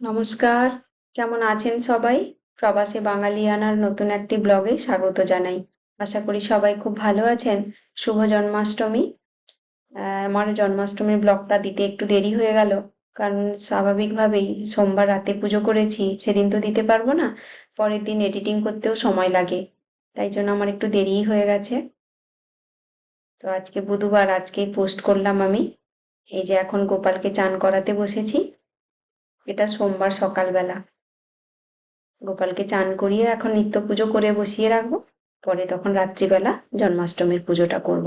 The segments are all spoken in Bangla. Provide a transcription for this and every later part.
নমস্কার। কেমন আছেন সবাই? প্রবাসে বাঙালিয়ানার নতুন একটি ব্লগে স্বাগত জানাই। আশা করি সবাই খুব ভালো আছেন। শুভ জন্মাষ্টমী। আমার জন্মাষ্টমীর ব্লগটা দিতে একটু দেরি হয়ে গেল, কারণ স্বাভাবিকভাবেই সোমবার রাতে পুজো করেছি, সেদিন তো দিতে পারব না, পরের দিন এডিটিং করতেও সময় লাগে, তাই জন্য আমার একটু দেরিই হয়ে গেছে। তো আজকে বুধবার, আজকেই পোস্ট করলাম আমি। এই যে এখন গোপালকে চান করাতে বসেছি এটা সোমবার সকালবেলা। গোপালকে চান করিয়ে এখন নিত্য পুজো করে বসিয়ে রাখব। পরে তখন রাত্রিবেলা জন্মাষ্টমীর পুজোটা করব।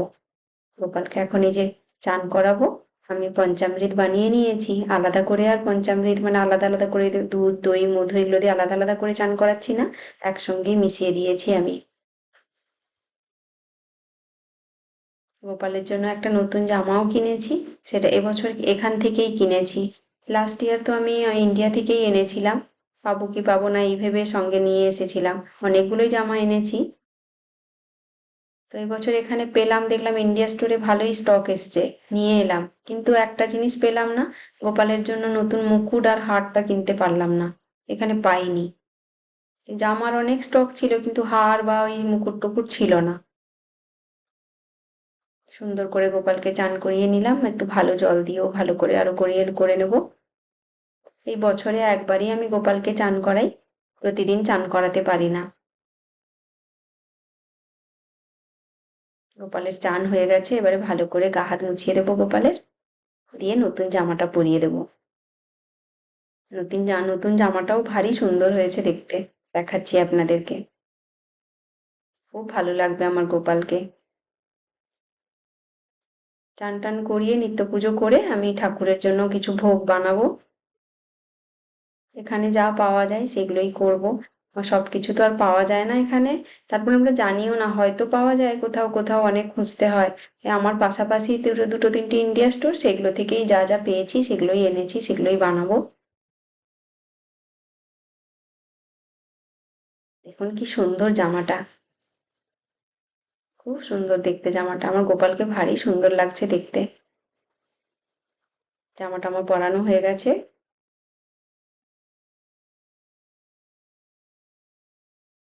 গোপালকে এখন এই যে চান করাবো, আমি পঞ্চামৃত বানিয়ে নিয়েছি। আলাদা করে আর পঞ্চামৃত মানে আলাদা আলাদা করে দুধ, দই, মধু এগুলো দিয়ে আলাদা আলাদা করে চান করাচ্ছি না, একসঙ্গেই মিশিয়ে দিয়েছি আমি। গোপালের জন্য একটা নতুন জামাও কিনেছি, সেটা এবছর এখান থেকেই কিনেছি। লাস্ট ইয়ার তো আমি ইন্ডিয়া থেকেই এনেছিলাম। পাবো কি পাবো না এই ভেবে সঙ্গে নিয়ে এসেছিলাম। অনেকগুলোই জামা এনেছি। তো এবছর এখানে পেলাম, দেখলাম ইন্ডিয়া স্টোরে ভালোই স্টক এসছে। নিয়ে এলাম। কিন্তু একটা জিনিস পেলাম না, গোপালের জন্য নতুন মুকুট আর হারটা কিনতে পারলাম না। এখানে পাইনি। জামার অনেক স্টক ছিল, কিন্তু হার বা ওই মুকুট টুকুট ছিল না। সুন্দর করে গোপালকে চান করিয়ে নিলাম। একটু ভালো জল দিয়েও ভালো করে আরও করিয়ে করে নেব। এই বছরে একবারই আমি গোপালকে চান করাই, প্রতিদিন চান করাতে পারি না। গোপালের চান হয়ে গেছে, এবারে ভালো করে গা হাত মুছিয়ে দেবো গোপালের, দিয়ে নতুন জামাটা পরিয়ে দেব। নতুন নতুন জামাটাও ভারী সুন্দর হয়েছে দেখতে, দেখাচ্ছি আপনাদেরকে। খুব ভালো লাগবে আমার গোপালকে। চান টান করিয়ে নিত্য পুজো করে আমি ঠাকুরের জন্য কিছু ভোগ বানাবো। এখানে যা পাওয়া যায় সেগুলোই করব। সব কিছু তো আর পাওয়া যায় না এখানে। তারপর আমরা জানিও না, হয়তো পাওয়া যায়, কোথাও কোথাও অনেক খুঁজতে হয়। আমার পাশাপাশি দুটো দুটো, তিনটে ইন্ডিয়া স্টোর সেগুলো থেকেই যা যা পেয়েছি সেগুলোই এনেছি, সেগুলোই বানাবো। দেখুন কি সুন্দর জামাটা। খুব সুন্দর দেখতে জামাটা। আমার গোপালকে ভারী সুন্দর লাগছে দেখতে। জামাটা আমার পরানো হয়ে গেছে।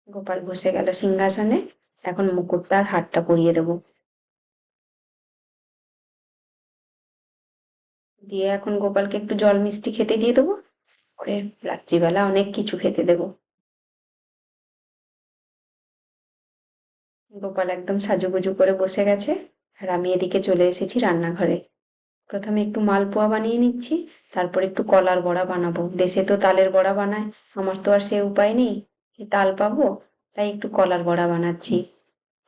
গোপাল বসে গেল সিংহাসনে। এখন মুকুটটা আর হারটা পরিয়ে দেবো। দিয়ে এখন গোপালকে একটু জল মিষ্টি খেতে দিয়ে দেবো। পরে রাত্রিবেলা অনেক কিছু খেতে দেবো। গোপাল একদম সাজুগুজু করে বসে গেছে আর আমি এদিকে চলে এসেছি রান্নাঘরে। প্রথমে একটু মালপোয়া বানিয়ে নিচ্ছি, তারপর একটু কলার বড়া বানাবো। দেশে তো তালের বড়া বানায়, আমার তো আর সে উপায় নেই। তাল পাবো, তাই একটু কলার বড়া বানাচ্ছি।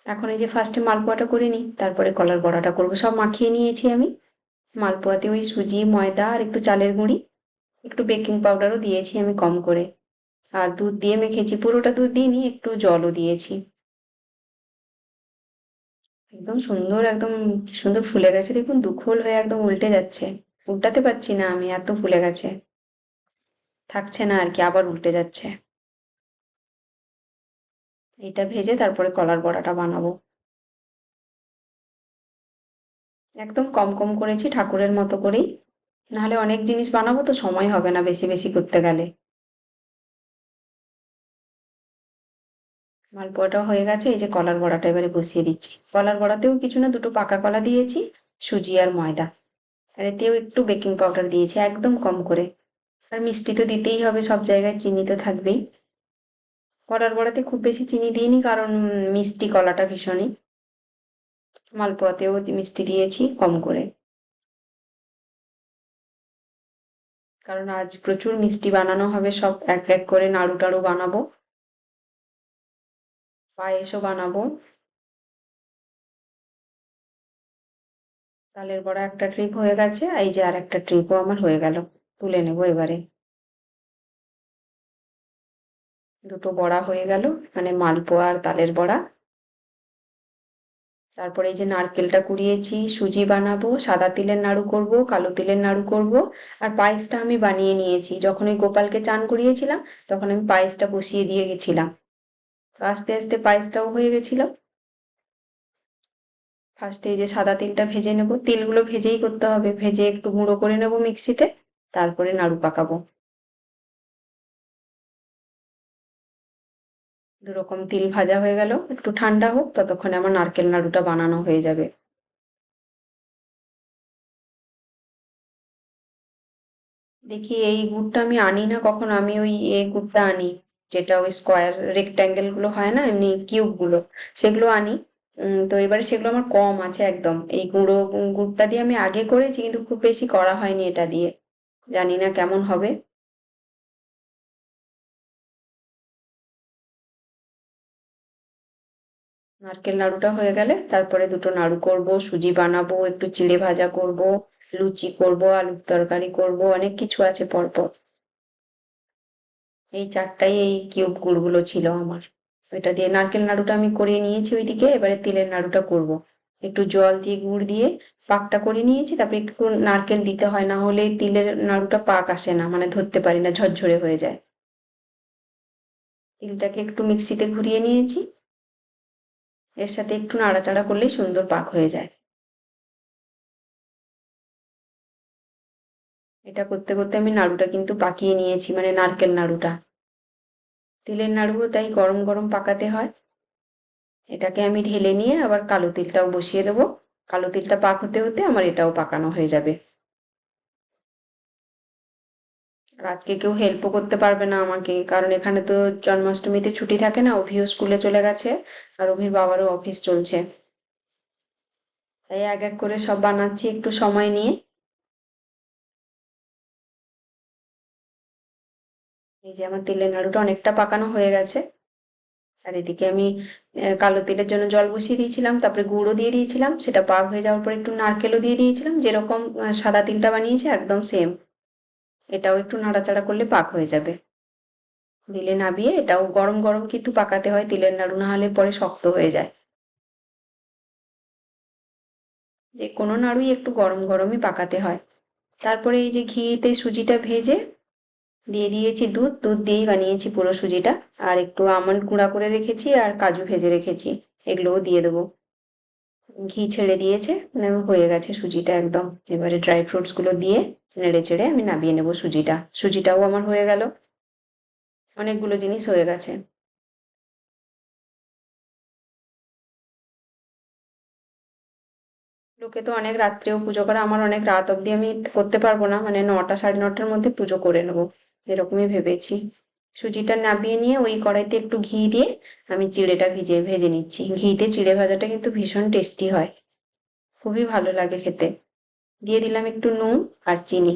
এখন এই যে ফার্স্টে মালপোয়াটা করে নিই, তারপরে কলার বড়াটা করব। সব মাখিয়ে নিয়েছি আমি। মালপোয়াতে ওই সুজি, ময়দা আর একটু চালের গুঁড়ি, একটু বেকিং পাউডারও দিয়েছি আমি কম করে। আর দুধ দিয়ে মেখেছি, পুরোটা দুধ দিয়ে দিইনি, একটু জলও দিয়েছি। একদম সুন্দর, একদম কি সুন্দর ফুলে গেছে। দেখুন, দুখোল হয়ে একদম উল্টে যাচ্ছে। উল্টাতে পারছি না আমি, এত ফুলে গেছে। থাকছে না আর কি, আবার উল্টে যাচ্ছে। এটা ভেজে তারপরে কলার বড়াটা বানাবো। একদম কম কম করেছি ঠাকুরের মতো করেই। নাহলে অনেক জিনিস বানাবো তো সময় হবে না বেশি বেশি করতে গেলে। মালপোয়াটা হয়ে গেছে, এই যে কলার বড়াটা এবারে বসিয়ে দিচ্ছি। কলার বড়াতেও কিছু না, দুটো পাকা কলা দিয়েছি, সুজি আর ময়দা। আর এতেও একটু বেকিং পাউডার দিয়েছি, একদম কম করে। আর মিষ্টি তো দিতেই হবে, সব জায়গায় চিনি তো থাকবেই। কলার বড়াতে খুব বেশি চিনি দিইনি, কারণ মিষ্টি কলাটা ভীষণই। মালপোয়াতেও মিষ্টি দিয়েছি, কম করে। কারণ আজ প্রচুর মিষ্টি বানানো হবে, সব এক এক করে নাড়ু টাড়ু বানাবো। পায়েসও বানাবো। তালের বড়া একটা ট্রিপ হয়ে গেছে, এই যে আর একটা ট্রিপও আমার হয়ে গেল, তুলে নেব এবারে। দুটো বড়া হয়ে গেল মানে মালপোয়া আর তালের বড়া। তারপরে এই যে নারকেলটা কুড়িয়েছি, সুজি বানাবো, সাদা তিলের নাড়ু করব, কালো তিলের নাড়ু করব, আর পায়েসটা আমি বানিয়ে নিয়েছি। যখন ওই গোপালকে চান করিয়েছিলাম, তখন আমি পায়েসটা বসিয়ে দিয়ে গেছিলাম। তো আস্তে আস্তে পায়েসটাও হয়ে গেছিল। ফার্স্টে এই যে সাদা তিলটা ভেজে নেব। তিলগুলো ভেজেই করতে হবে। ভেজে একটু গুঁড়ো করে নেব মিক্সিতে, তারপরে নাড়ু পাকাবো। দুরকম তিল ভাজা হয়ে গেল। একটু ঠান্ডা হোক, ততক্ষণে আমার নারকেল নাড়ুটা বানানো হয়ে যাবে। দেখি এই গুড়টা আমি আনি না কখনো? আমি ওই এই গুড়টা আনি। যেটা ওই স্কোয়ার রেক্ট্যাঙ্গেলগুলো হয় না, এমনি কিউবগুলো, সেগুলো আনি। তো এবারে সেগুলো আমার কম আছে একদম। এই গুঁড়ো, গুড়টা দিয়ে আমি আগে করেছি কিন্তু খুব বেশি করা হয়নি এটা দিয়ে। জানি না কেমন হবে। নারকেল নাড়ুটা হয়ে গেলে তারপরে দুটো নাড়ু করব, সুজি বানাবো, একটু চিড়ে ভাজা করব, লুচি করব, আলুর তরকারি করব, অনেক কিছু আছে পরপর। এই চারটাই এই কিউব গুড়গুলো ছিল আমার। ওইটা দিয়ে নারকেল নাড়ুটা আমি করে নিয়েছি ওইদিকে, এবারে তিলের নাড়ুটা করব। একটু জল দিয়ে গুড় দিয়ে পাকটা করে নিয়েছি, তারপরে একটু নারকেল দিতে হয়, না হলে তিলের নাড়ুটা পাক আসে না মানে ধরতে পারি না, ঝরঝরে হয়ে যায়। তিলটাকে একটু মিক্সিতে ঘুরিয়ে নিয়েছি। এর সাথে একটু নাড়াচাড়া করলেই সুন্দর পাক হয়ে যায়। এটা করতে করতে আমি নাড়ুটা কিন্তু পাকিয়ে নিয়েছি মানে নারকেল নাড়ুটা। তিলের নাড়ুও তাই গরম গরম পাকাতে হয়। এটাকে আমি ঢেলে নিয়ে আবার কালো তিলটাও বসিয়ে দেবো। কালো তিলটা পাক হতে হতে আমার এটাও পাকানো হয়ে যাবে। আজকে কেউ হেল্পও করতে পারবে না আমাকে, কারণ এখানে তো জন্মাষ্টমীতে ছুটি থাকে না, অভিও স্কুলে চলে গেছে আর অভির বাবারও অফিস চলছে। তাই এক এক করে সব বানাচ্ছি একটু সময় নিয়ে। এই যে আমার তিলের নাড়ুটা অনেকটা পাকানো হয়ে গেছে। আর এদিকে আমি কালো তিলের জন্য জল বসিয়ে দিয়েছিলাম, তারপরে গুঁড়ো দিয়ে দিয়েছিলাম, সেটা পাক হয়ে যাওয়ার পর একটু নারকেলও দিয়ে দিয়েছিলাম, যেরকম সাদা তিলটা বানিয়েছি একদম সেম এটাও একটু নাড়াচাড়া করলে পাক হয়ে যাবে। দিলে নাবিয়ে এটাও গরম গরম কিন্তু পাকাতে হয়, তিলের নাড়ু না হলে পরে শক্ত হয়ে যায়। যে কোনো নাড়ুই একটু গরম গরমই পাকাতে হয়। তারপরে এই যে ঘিতে সুজিটা ভেজে দিয়ে দিয়েছি দুধ দুধ দিয়েই বানিয়েছি পুরো সুজিটা। আর একটু আমন্ড গুঁড়া করে রেখেছি আর কাজু ভেজে রেখেছি, এগুলোও দিয়ে দেবো। ঘি ছেড়ে দিয়েছে মানে হয়ে গেছে সুজিটা একদম। এবারে ড্রাই ফ্রুটসগুলো দিয়ে নেড়ে চেড়ে আমি নামিয়ে নেব সুজিটা। সুজিটাও আমার হয়ে গেল। অনেকগুলো জিনিস হয়ে গেছে। লোকে তো অনেক রাত্রেও পুজো করে, আমার অনেক রাত অব্দি আমি করতে পারব না মানে নটা সাড়ে নটার মধ্যে পুজো করে নেব। এরকমই ভেবেছি। সুজিটা নাবিয়ে নিয়ে ওই কড়াইতে একটু ঘি দিয়ে আমি চিড়েটা ভিজে, ভেজে নিচ্ছি। ঘিতে চিড়ে ভাজাটা কিন্তু ভীষণ টেস্টি হয়। খুবই ভালো লাগে খেতে। দিয়ে দিলাম একটু নুন আর চিনি।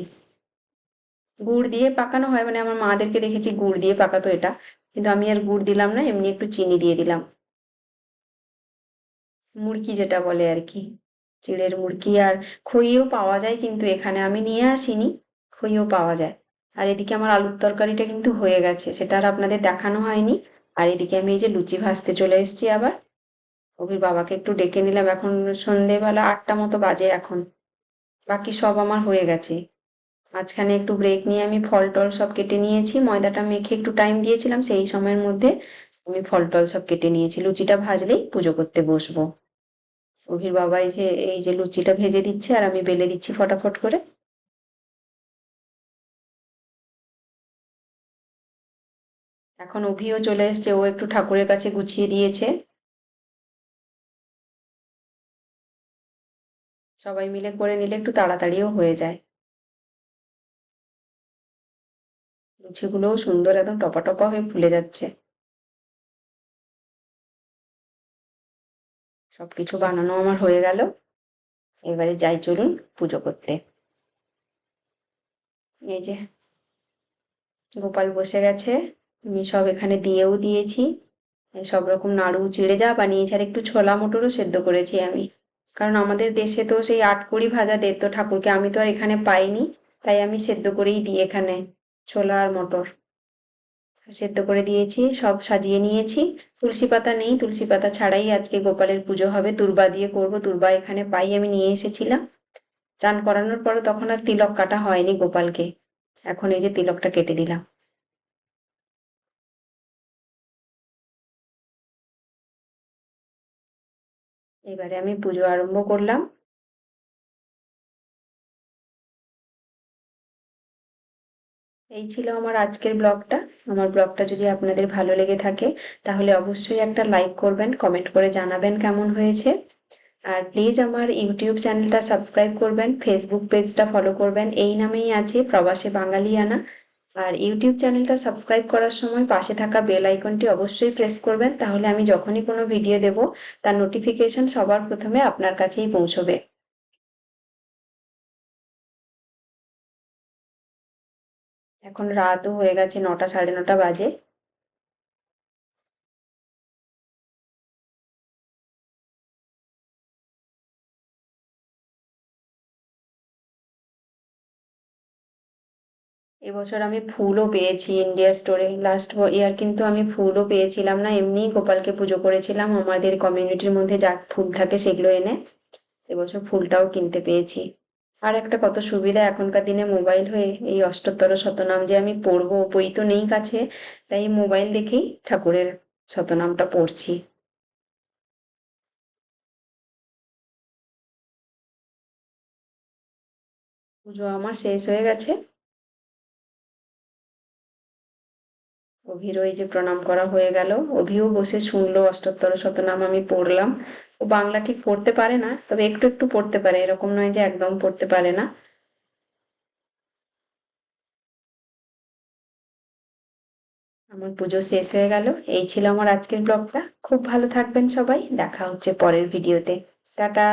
গুড় দিয়ে পাকানো হয় মানে আমার মাদেরকে দেখেছি গুড় দিয়ে পাকাতো এটা। কিন্তু আমি আর গুড় দিলাম না, এমনি একটু চিনি দিয়ে দিলাম। মুড়কি যেটা বলে আর কি। চিড়ের মুড়কি। আর খইও পাওয়া যায় কিন্তু এখানে আমি নিয়ে আসিনি। খইও পাওয়া যায়। আর এদিকে আমার আলুর তরকারিটা কিন্তু হয়ে গেছে, সেটা আর আপনাদের দেখানো হয়নি। আর এদিকে আমি এই যে লুচি ভাজতে চলে এসেছি আবার। অভির বাবাকে একটু ডেকে নিলাম, এখন সন্ধেবেলা আটটা মতো বাজে এখন। বাকি সব আমার হয়ে গেছে। মাঝখানে একটু ব্রেক নিয়ে আমি ফল টল সব কেটে নিয়েছি, ময়দাটা মেখে একটু টাইম দিয়েছিলাম, সেই সময়ের মধ্যে আমি ফল টল সব কেটে নিয়েছি। লুচিটা ভাজলেই পুজো করতে বসবো। অভির বাবা এই যে এই যে লুচিটা ভেজে দিচ্ছে, আর আমি বেলে দিচ্ছি ফটাফট করে। এখন অভিও চলে এসছে, ও একটু ঠাকুরের কাছে গুছিয়ে দিয়েছে। সবাই মিলে করে নিলে একটু তাড়াতাড়িও হয়ে যায়। লুচিগুলোও সুন্দর একদম টপা টপা হয়ে ফুলে যাচ্ছে। সবকিছু বানানো আমার হয়ে গেল। এবারে যাই চলুন পুজো করতে। এই যে গোপাল বসে গেছে। সব এখানে দিয়েও দিয়েছি। সব রকম নাড়ু, চিড়ে যা বানিয়েছি আর একটু ছোলা মটরও সেদ্ধ করেছি আমি। কারণ আমাদের দেশে তো সেই আটকুড়ি ভাজা দে তো ঠাকুরকে আমি তো আর এখানে পাইনি, তাই আমি সেদ্ধ করেই দিই এখানে ছোলা আর মটর। সেদ্ধ করে দিয়েছি, সব সাজিয়ে নিয়েছি। তুলসী পাতা নেই, তুলসী পাতা ছাড়াই আজকে গোপালের পুজো হবে। তুরবা দিয়ে করব, তুরবা এখানে পাই আমি নিয়ে এসেছিলাম। চান করানোর পরে তখন আর তিলক কাটা হয়নি গোপালকে। এখন এই যে তিলকটা কেটে দিলাম। এবারে আমি পুজো আরম্ভ করলাম। এই ছিল আমার আজকের ব্লগটা। আমার ব্লগটা যদি আপনাদের ভালো লেগে থাকে, তাহলে অবশ্যই একটা লাইক করবেন, কমেন্ট করে জানাবেন কেমন হয়েছে। আর প্লিজ আমার ইউটিউব চ্যানেলটা সাবস্ক্রাইব করবেন, ফেসবুক পেজটা ফলো করবেন। এই নামেই আছে প্রবাসে বাঙালিয়ানা। আর ইউটিউব চ্যানেলটা সাবস্ক্রাইব করার সময় পাশে থাকা বেল আইকনটি অবশ্যই প্রেস করবেন, তাহলে আমি যখনই কোনো ভিডিও দেব, তার নোটিফিকেশন সবার প্রথমে আপনার কাছেই পৌঁছবে। এখন রাতও হয়ে গেছে নটা সাড়ে নটা বাজে। এবছর আমি ফুলও পেয়েছি ইন্ডিয়া স্টোরে লাস্ট ইয়ার কিন্তু আমি ফুলও পেয়েছিলাম না এমনি গোপালকে পুজো করেছিলাম। আমাদের কমিউনিটির মধ্যে যা ফুল থাকে সেগুলো এনে এবছর ফুলটাও কিনতে পেয়েছি। আর একটা কত সুবিধা, এখনকার দিনে মোবাইল হয়ে এই অষ্টোত্তর শতনাম যে আমি পড়ব, বই তো নেই কাছে, তাই মোবাইল দেখেই ঠাকুরের শতনামটা পড়ছি। পুজো আমার শেষ হয়ে গেছে। অভিরও ওই যে প্রণাম করা হয়ে গেল, অভিও বসে শুনলো অষ্টোত্তর শতনাম আমি পড়লাম। ও বাংলা ঠিক পড়তে পারে না, তবে একটু একটু পড়তে পারে, এরকম নয় যে একদম পড়তে পারে না। আমার পুজো শেষ হয়ে গেল, এই ছিল আমার আজকের ব্লগটা। খুব ভালো থাকবেন সবাই, দেখা হচ্ছে পরের ভিডিওতে। টাটা!